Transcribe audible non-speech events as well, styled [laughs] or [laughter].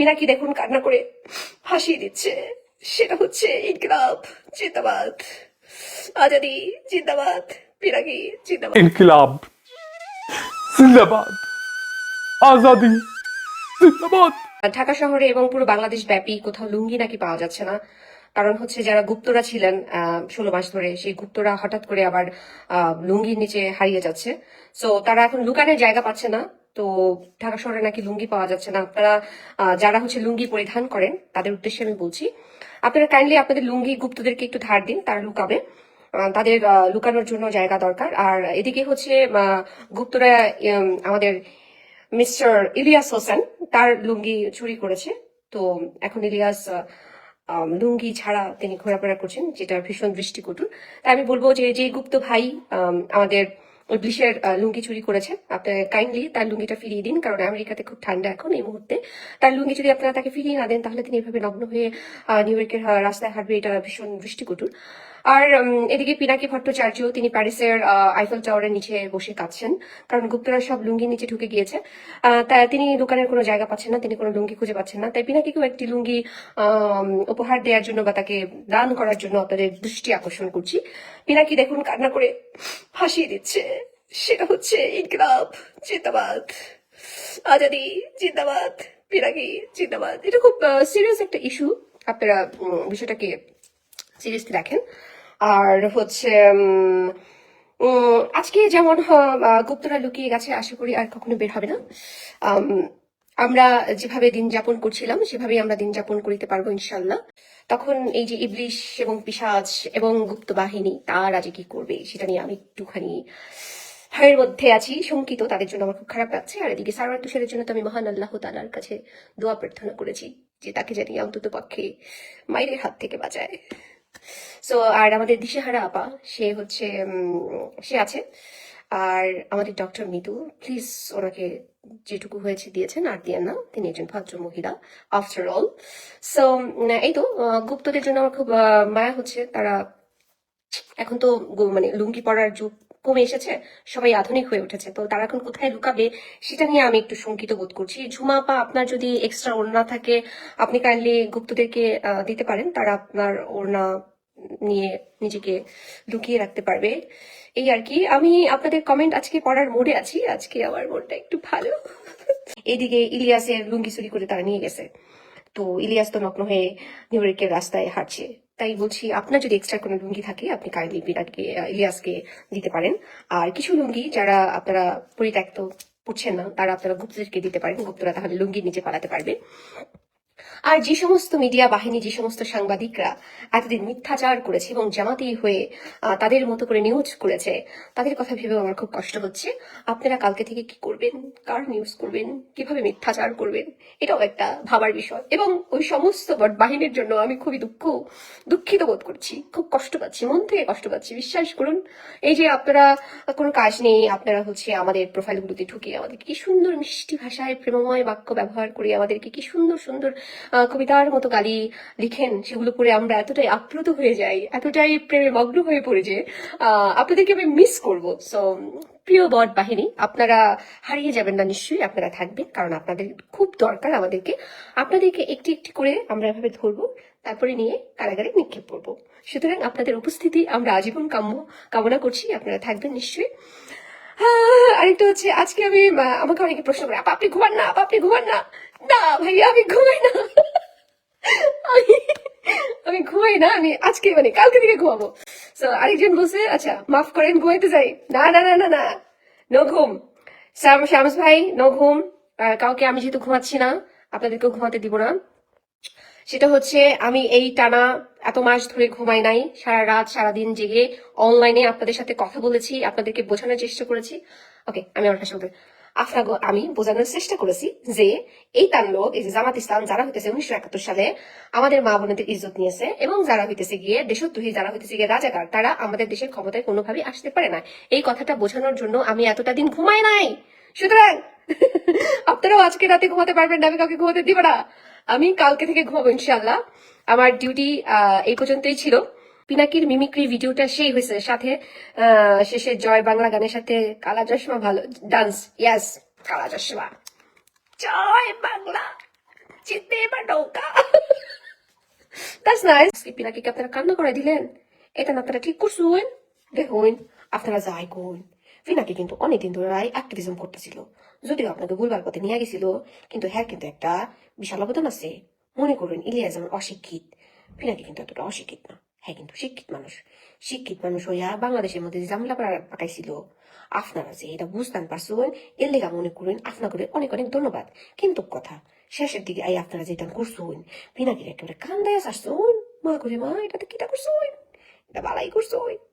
পিনাকি দেখুন কান্না করে ভাসিয়ে দিচ্ছে। সেটা হচ্ছে ইনকিলাব জিন্দাবাদ। আজাদি জিন্দাবাদ। পিনাকি জিন্দাবাদ। ইনকিলাব জিন্দাবাদ। আজাদি জিন্দাবাদ। ঢাকা শহরে এবং পুরো বাংলাদেশ ব্যাপী কোথাও লুঙ্গি নাকি পাওয়া যাচ্ছে না। কারণ হচ্ছে যারা গুপ্তরা ছিলেন ষোলো মাস ধরে সেই গুপ্তরা হঠাৎ করে আবার লুঙ্গির নিচে হারিয়ে যাচ্ছে। সো তারা এখন লুকানের জায়গা পাচ্ছে না। তো ঢাকা শহরে নাকি লুঙ্গি পাওয়া যাচ্ছে না। আপনারা যারা হচ্ছে লুঙ্গি পরিধান করেন তাদের উদ্দেশ্যে আমি বলছি আপনারা কাইন্ডলি আপনাদের লুঙ্গি গুপ্তদেরকে একটু ধার দিন তারা লুকাবে। তাদের লুকানোর জন্য জায়গা দরকার। আর এদিকে হচ্ছে গুপ্তরা আমাদের মিস্টার ইলিয়াস হোসেন তার লুঙ্গি চুরি করেছে। তো এখন ইলিয়াস লুঙ্গি ছাড়া তিনি ঘোরাফেরা করছেন যেটা ভীষণ দৃষ্টিকটু তাই আমি বলব যে যে গুপ্ত ভাই আম, ব্লিশের লুঙ্গি চুরি করেছে আপনার কাইন্ডলি তার লুঙ্গিটা ফিরিয়ে দিন, কারণ আমেরিকাতে খুব ঠান্ডা এখন এই মুহূর্তে। তার লুঙ্গি যদি আপনারা তাকে ফিরিয়ে না দেন, তাহলে তিনি এভাবে নগ্ন হয়ে নিউ ইয়র্কের রাস্তায় হাঁটবে, এটা ভীষণ দৃষ্টিকটুর। আর এদিকে পিনাকি ভট্টাচার্য তিনি প্যারিসের আইফেল টাওয়ারের নিচে বসে কাঁদছেন। কারণ গুপ্তরা সব লুঙ্গির নিচে ঢুকে গিয়েছে। তাই তিনি দোকানের কোনো জায়গা পাচ্ছেন না, তিনি কোনো লুঙ্গি খুঁজে পাচ্ছেন না। তাই পিনাকিকেও একটি লুঙ্গি উপহার দেওয়ার জন্য বা তাকে দান করার জন্য আপনাদের দৃষ্টি আকর্ষণ করছি। পিনাকি দেখুন কান্না করে ভাসিয়ে দিচ্ছে। সেটা হচ্ছে ইনকিলাব, জিন্দাবাদ। আজাদি, জিন্দাবাদ। পিনাকি, জিন্দাবাদ। এটা খুব সিরিয়াস একটা ইস্যু আপনারা বিষয়টাকে সিরিয়াসলি দেখেন। আর হচ্ছে আজকে যেমন গুপ্তরা লুকিয়ে গেছে, আশা করি আর কখনো বের হবে না। আমরা যেভাবে দিন যাপন করছিলাম, সেভাবেই আমরা দিন যাপন করিতে পারব, ইনশাল্লাহ। তখন এই যে ইবলিশ এবং পিসাজ এবং গুপ্ত বাহিনী, তারা যে কি করবে, সেটা নিয়ে আমি একটুখানি ভয়ের মধ্যে আছি, শঙ্কিত, তাদের জন্য আমার খুব খারাপ লাগছে। আর এদিকে সারওয়ার তুষারের জন্য তো আমি মহান আল্লাহ তালার কাছে দোয়া প্রার্থনা করেছি, যে তাকে জানি অন্তত পক্ষে মায়ের হাত থেকে বাঁচায়। সো আর আমাদের দিশেহারা আপা, সে হচ্ছে সে আছে। আর আমাদের ডক্টর মিতু প্লিজ ওনাকে যেটুকু হয়েছে দিয়েছেন, আর দিয়ে না, তিনি একজন ভদ্র মহিলা আফটার অল সো এই তো গুপ্তদের জন্য আমার খুব মায়া হচ্ছে। তারা এখন তো মানে লুঙ্গি পরার যুগ কমে এসেছে? সবাই আধুনিক হয়ে উঠেছে। তো তারা এখন কোথায় লুকাবে সেটা নিয়ে আমি একটু শঙ্কিত বোধ করছি। ঝুমা আপা, আপনার যদি এক্সট্রা ওড়না থাকে, আপনি কাইন্ডলি গুপ্তদেরকে দিতে পারেন। তারা আপনার ওড়না নিয়ে নিজেকে লুকিয়ে রাখতে পারবে। এই আর কি। আমি আপনাদের কমেন্ট আজকে পড়ার মোডে আছি। আজকে আমার মনটা একটু ভালো। এদিকে ইলিয়াসের লুঙ্গি চুরি করে তারা নিয়ে গেছে। তো ইলিয়াস তো নগ্ন হয়ে নিউ ইয়র্কের রাস্তায় হাঁটছে। তাই বলছি, আপনার যদি এক্সট্রা কোনো লুঙ্গি থাকে, আপনি কাইন্ডলি বিরাটকে ইলিয়াসকে দিতে পারেন। আর কিছু লুঙ্গি যারা আপনারা পরিত্যক্ত পড়ছেন না, তারা আপনারা গুপ্তদেরকে দিতে পারেন। গুপ্তরা তাহলে লুঙ্গি নিচে পালাতে পারবে। আর যে সমস্ত মিডিয়া বাহিনী, যে সমস্ত সাংবাদিকরা এতদিন মিথ্যাচার করেছে এবং জামাতি হয়ে তাদের মতো করে নিউজ করেছে, তাদের কথা ভেবেও আমার খুব কষ্ট হচ্ছে। আপনারা কালকে থেকে কি করবেন? কার নিউজ করবেন? কীভাবে মিথ্যাচার করবেন? এটাও একটা ভাবার বিষয়। এবং ওই সমস্ত বট বাহিনীর জন্য আমি খুবই দুঃখ, দুঃখিত বোধ করছি। খুব কষ্ট পাচ্ছি, মন থেকে কষ্ট পাচ্ছি। বিশ্বাস করুন, এই যে আপনারা কোনো কাজ নেই, আপনারা হচ্ছে আমাদের প্রোফাইলগুলোতে ঢুকে আমাদেরকে কি সুন্দর মিষ্টি ভাষায় প্রেমময় বাক্য ব্যবহার করে আমাদেরকে কি সুন্দর সুন্দর কবিতার মতো গালি লিখেন, সেগুলো পড়ে আমরা এতটাই আপ্লুত হয়ে যাই, এতটাই প্রেমে মগ্ন হয়ে পড়ে যে আপনাদেরকে আমি মিস করব। সো প্রিয় বট বাহিনী, আপনারা হারিয়ে যাবেন না নিশ্চয়ই, আপনারা থাকবেন, কারণ আপনাদের খুব দরকার আমাদেরকে, আপনাদেরকে একটি একটি করে আমরা এভাবে ধরবো, তারপরে নিয়ে কারাগারে নিক্ষেপ করব। সুতরাং আপনাদের উপস্থিতি আমরা আজীবন কাম্য, কামনা করছি, আপনারা থাকবেন নিশ্চয়ই। আরেকটা হচ্ছে, আজকে আমি আমাকে অনেকে প্রশ্ন করে, আপা, আপনি ঘুমান না, আপা, আপনি ঘুমান না। না ভাইয়া আমি ঘুমাই না। আমি ঘুমাই না, আমি আজকে মানে কালকে থেকে ঘুমাবো। তো আরেকজন বলছে আচ্ছা মাফ করেন, ঘুমাইতে যাই। না না না না না নো ঘুম। শ্যাম, শ্যামস ভাই নো ঘুম। কাউকে আমি যেহেতু ঘুমাচ্ছি না, আপনাদেরকেও ঘুমাতে দিব না। সেটা হচ্ছে, আমি এই টানা এত মাস ধরে ঘুমাই নাই, সারা রাত, সারা দিন জেগে অনলাইনে আপনাদের সাথে কথা বলেছি, আপনাদেরকে বোঝানোর চেষ্টা করেছি। ওকে আমি আমার বলতে আমি বোঝানোর চেষ্টা করেছি যে এই তার লোক এই যে জামাত ইসলাম যারা হইতেছে উনিশশো একাত্তর সালে আমাদের মা বোনদের ইজ্জত নিয়েছে এবং যারা হইতেছে গিয়ে দেশদ্রোহী, যারা হইতেছে গিয়ে রাজাকার, তারা আমাদের দেশের ক্ষমতায় কোনোভাবেই আসতে পারে না। এই কথাটা বোঝানোর জন্য আমি এতটা দিন ঘুমাই নাই। সুতরাং [laughs] আপনারাও আজকে রাতে ঘুমাতে পারবেন না, আমি কাউকে ঘুমাতে দিব না। আমি কালকে থেকে ঘুমাবো ইনশাল্লাহ আমার ডিউটি এই পর্যন্তই ছিল। পিনাকির মিমিক্রি ভিডিওটা সেই হয়েছে। সাথে শেষে জয় বাংলা গানের সাথে কালা চশমা ভালো ডান্স ইয়াস কালা চশমা। জয় বাংলা চিনতে এবার নৌকা। দ্যাটস নাইস পিনাকে কি আপনারা কান্না করে দিলেন। এটা না, আপনারা ঠিক করছুন। দেখুন, আপনারা যাই কোন পিনাকে কিন্তু অনেকদিন ধরে অ্যাক্টিভিজম করতেছিল। যদিও আপনাকে ভুলবার পথে নিয়ে গেছিল, কিন্তু হ্যাঁ কিন্তু একটা বিশাল অবদান আছে। মনে করুন ইলিয়াস যেমন অশিক্ষিত। পিনাকি কিন্তু এতটা অশিক্ষিত না। হ্যাঁ কিন্তু শিক্ষিত মানুষ শিক্ষিত মানুষ হইয়া বাংলাদেশের মধ্যে পাড়া- পাকাইছিল, আপনারা যে এটা বুঝতাম পারছেন, এর লেগা মনে করেন আপনাকে অনেক অনেক ধন্যবাদ। কিন্তু কথা, শেষের দিকে আই আপনারা যেটা করছুন পিনাকির একেবারে কান্দায় আসছুন মা করে মা, এটাতে কিটা করছুন? এটা বালাই করছুন।